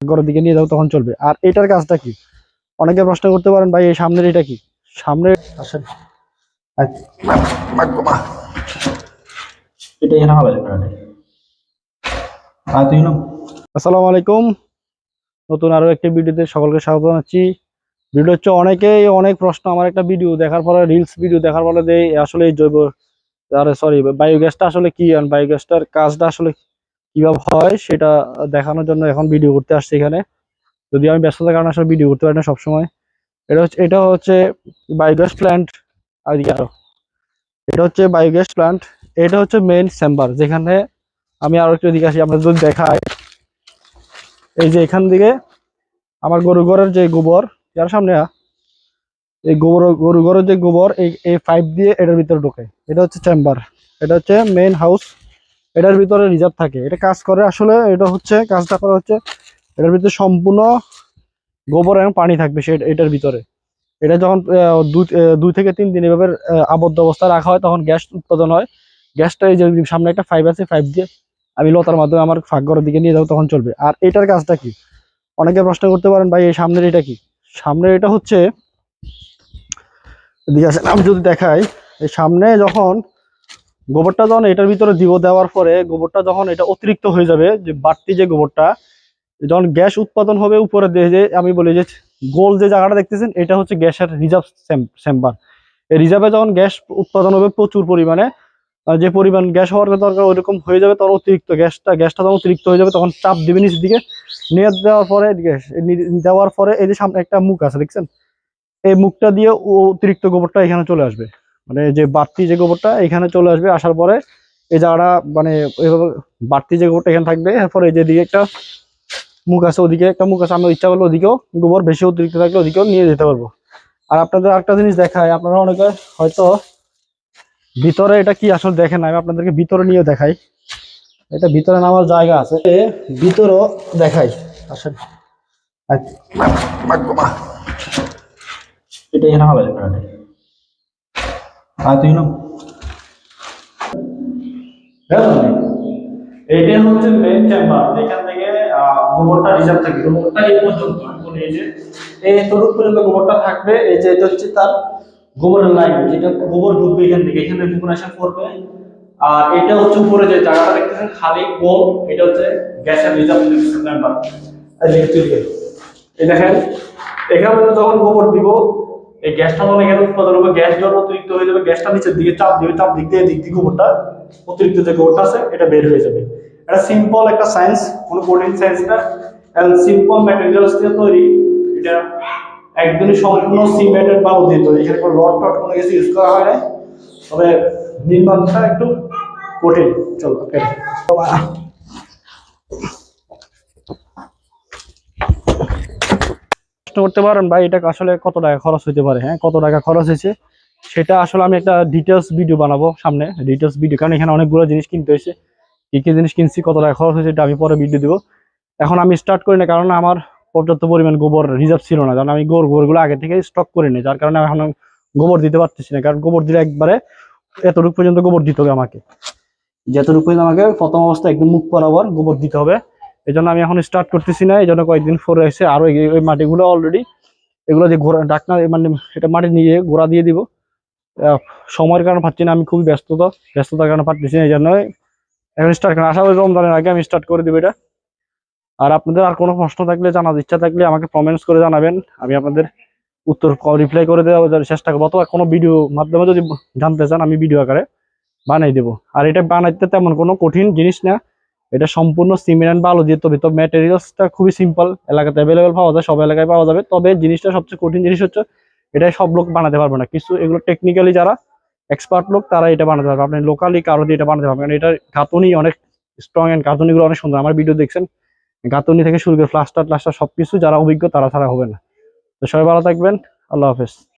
ঘরের দিকে নিয়ে যাও তখন চলবে। আর এটার কাজটা কি? অনেকে প্রশ্ন করতে পারেন ভাই এই সামনের এটা কি? সামনের আসেন। আসসালামু আলাইকুম। নতুন আরও একটি ভিডিওতে সকলকে স্বাগত জানাচ্ছি। ভিডিও হচ্ছে অনেকেই অনেক প্রশ্ন আমার একটা ভিডিও দেখার পরে রিলস ভিডিও দেখার পরে যে আসলে এই জৈব আরে সরি বায়োগ্যাসটা আসলে কি? আর বায়োগ্যাসটার কাজটা আসলে কীভাবে হয় সেটা দেখানোর জন্য এখন ভিডিও করতে আসছি এখানে। যদি আমি ব্যস্ততার কারণে আসলে ভিডিও করতে পারি না সবসময়। এটা হচ্ছে এটা হচ্ছে বায়োগ্যাস প্ল্যান্ট আর আরও। এটা হচ্ছে বায়োগ্যাস প্ল্যান্ট এটা হচ্ছে মেইন চেম্বার যেখানে আমি আরও একটু দিকে আসি, আপনাদের যদি দেখায় এই যে এখান থেকে আমার গরু ঘরের যে গোবর, যার সামনে এই গোবর, গরু ঘরের যে গোবর, এই এই পাইপ দিয়ে এটার ভিতরে ঢোকে। এটা হচ্ছে চেম্বার এটা হচ্ছে মেইন হাউস এটার ভিতরে রিজার্ভ থাকে। এটা কাজ করে আসলে, এটা হচ্ছে, কাজটা করা হচ্ছে, এটার ভিতরে সম্পূর্ণ গোবর এবং পানি থাকবে সে, এটার ভিতরে। এটা যখন দুই থেকে তিন দিন এভাবে আবদ্ধ অবস্থায় রাখা হয়, তখন গ্যাস উৎপাদন হয়। গ্যাসটা এই যে সামনে একটা পাইপ আছে পাইপ দিয়ে আমি লতার মাধ্যমে আমার ফাঁকঘরের দিকে নিয়ে যাব, তখন চলবে। আর এটার কাজটা কি? অনেকে প্রশ্ন করতে পারেন, ভাই, এই সামনের এটা কি? সামনের এটা হচ্ছে আসেন, আমি যদি দেখাই এই সামনে যখন গোবরটা যখন এটার ভিতরে দিব দেওয়ার পরে গোবরটা যখন এটা অতিরিক্ত হয়ে যাবে যে বাড়তি যে গোবরটা যখন গ্যাস উৎপাদন হবে উপরে দিয়ে যে আমি বলি যে গোল যে জায়গাটা দেখতেছেন এটা হচ্ছে গ্যাসের রিজার্ভ চেম্বার। এই রিজার্ভে যখন গ্যাস উৎপাদন হবে প্রচুর পরিমাণে যে পরিমাণ গ্যাস হওয়ার দরকার ওইরকম হয়ে যাবে তখন অতিরিক্ত গ্যাসটা গ্যাসটা যখন অতিরিক্ত হয়ে যাবে তখন চাপ দিবে নিচের দিকে। নিয়ে দেওয়ার পরে দেওয়ার পরে এই যে সামনে একটা মুখ আছে দেখছেন? এই মুখটা দিয়ে অতিরিক্ত গোবরটা এখানে চলে আসবে। মানে যে বাড়তি যে গোবরটা এখানে চলে আসবে আসার পরে এই জায়গাটা মানে এইভাবে বাড়তি যে গোবরটা এখানে থাকবে, এরপরে এই যে দিকে একটা মুখ আছে ওদিকে, একটা মুখ আছে আমি ইচ্ছা করলে ওদিকেও গোবর বেশি অতিরিক্ত থাকলে ওদিকেও নিয়ে যেতে পারব। আর আপনাদের একটা জিনিস দেখায় আপনারা অনেকে হয়তো ভিতরে এটা কি আসলে দেখেন আমি আপনাদেরকে ভিতরে নিয়ে দেখাই। এটা ভিতরে নামার জায়গা আছে ভিতরেও দেখাই। আসেন। এটা এখানে হবে প্রাণে আর তুই না এইটা হচ্ছে মেইন চেম্বার যেখান থেকে গোবরটা রিজার্ভ থাকে। গোবরটা এই পর্যন্ত এই যে এই পর্যন্ত গোবরটা থাকবে। এই যে এটা হচ্ছে তার গোবরের লাইন যেটা গোবর ঢুকবে এখান থেকে। এখানে করবে আর এটা হচ্ছে উপরে যে জায়গাটা দেখতেছেন, খালি গোল। এটা হচ্ছে গ্যাসের রিজার্ভ চেম্বার এই দেখেন, এখানে যখন গোবর দিব এই গ্যাসটা যখন এখানে উৎপাদন হবে। গ্যাস যখন অতিরিক্ত হয়ে যাবে, গ্যাসটা নিচের দিকে চাপ দিবে, চাপ দিক দিয়ে দিক দিয়ে গোবরটা, অতিরিক্ত যে গোবরটা আছে, এটা বের হয়ে যাবে। এটা সিম্পল একটা সায়েন্স কোনো কঠিন সায়েন্স না। এবং সিম্পল ম্যাটেরিয়ালস দিয়ে তৈরি। এটা একদমই সম্পূর্ণ সিমেন্টেড বালু দিয়ে তৈরি। এখানে কোনো রড টড কোনো কিছু ইউজ করা হয় না। তবে নির্মাণটা একটু কঠিন। চলো প্রশ্ন করতে পারেন ভাই, এটা আসলে কত টাকা খরচ হতে পারে হ্যাঁ? কত টাকা খরচ হয়েছে? সেটা আসলে আমি একটা ডিটেলস ভিডিও বানাবো সামনে ডিটেলস ভিডিও কারণ এখানে অনেকগুলো জিনিস কিনতে হয়েছে। কি কি জিনিস কিনছি, কত টাকা খরচ হয়েছে, এটা আমি পরে ভিডিও দিব। এখন আমি স্টার্ট করি না, কারণ আমার পর্যাপ্ত পরিমাণ গোবর রিজার্ভ ছিল না, কারণ আমি গোবর, গোবরগুলো আগে থেকে স্টক করে নিই, যার কারণে এখন গোবর দিতে পারতেছি না, কারণ গোবর দিলে একবারে এতটুকু পর্যন্ত গোবর দিতে হবে আমাকে। যতটুকু পর্যন্ত আমাকে, প্রথম অবস্থায় একদম মুখ বরাবর গোবর দিতে হবে। এই জন্য আমি এখন স্টার্ট করতেছি না এই জন্য কয়েকদিন পরে এসে আরও ওই মাটিগুলো অলরেডি এগুলো যে ঘোরা ডাকনা মানে এটা মাটি নিয়ে গোড়া দিয়ে দিব। সময়ের কারণে পাচ্ছি না, আমি খুবই ব্যস্ততা, ব্যস্ততার কারণে পারতেছি না, এই জন্য এখন স্টার্ট করেন আশা করি রমজানের আগে আমি স্টার্ট করে দেবো এটা। আর আপনাদের আর কোনো প্রশ্ন থাকলে, জানার ইচ্ছা থাকলে আমাকে কমেন্টস করে জানাবেন। আমি আপনাদের উত্তর রিপ্লাই করে দেওয়ার চেষ্টা করব, অথবা কোনো ভিডিও মাধ্যমে যদি জানতে চান, আমি ভিডিও আকারে বানাই দেবো। আর এটা বানাইতে তেমন কোনো কঠিন জিনিস না। এটা সম্পূর্ণ সিমেন্ট বালু দিয়ে তবে তো ম্যাটেরিয়ালসটা খুবই সিম্পল এলাকাতে অ্যাভেলেবেল পাওয়া যায়, সব এলাকায় পাওয়া যাবে। তবে জিনিসটা সবচেয়ে কঠিন জিনিস হচ্ছে এটা সব লোক বানাতে পারবে না। কিছু এগুলো টেকনিক্যালি যারা এক্সপার্ট লোক তারা এটা বানাতে পারবে। আপনি লোকালি কারও দিয়ে এটা বানাতে পারবেন কারণ এটার গাঁথনি অনেক স্ট্রং এন্ড গাঁথনিগুলো অনেক সুন্দর। আমার ভিডিও দেখছেন গাঁথনি থেকে শুরু করে প্লাস্টার প্লাস্টার সবকিছু, যারা অভিজ্ঞ তারা ছাড়া হবে না। তো সবাই ভালো থাকবেন। আল্লাহ হাফেজ।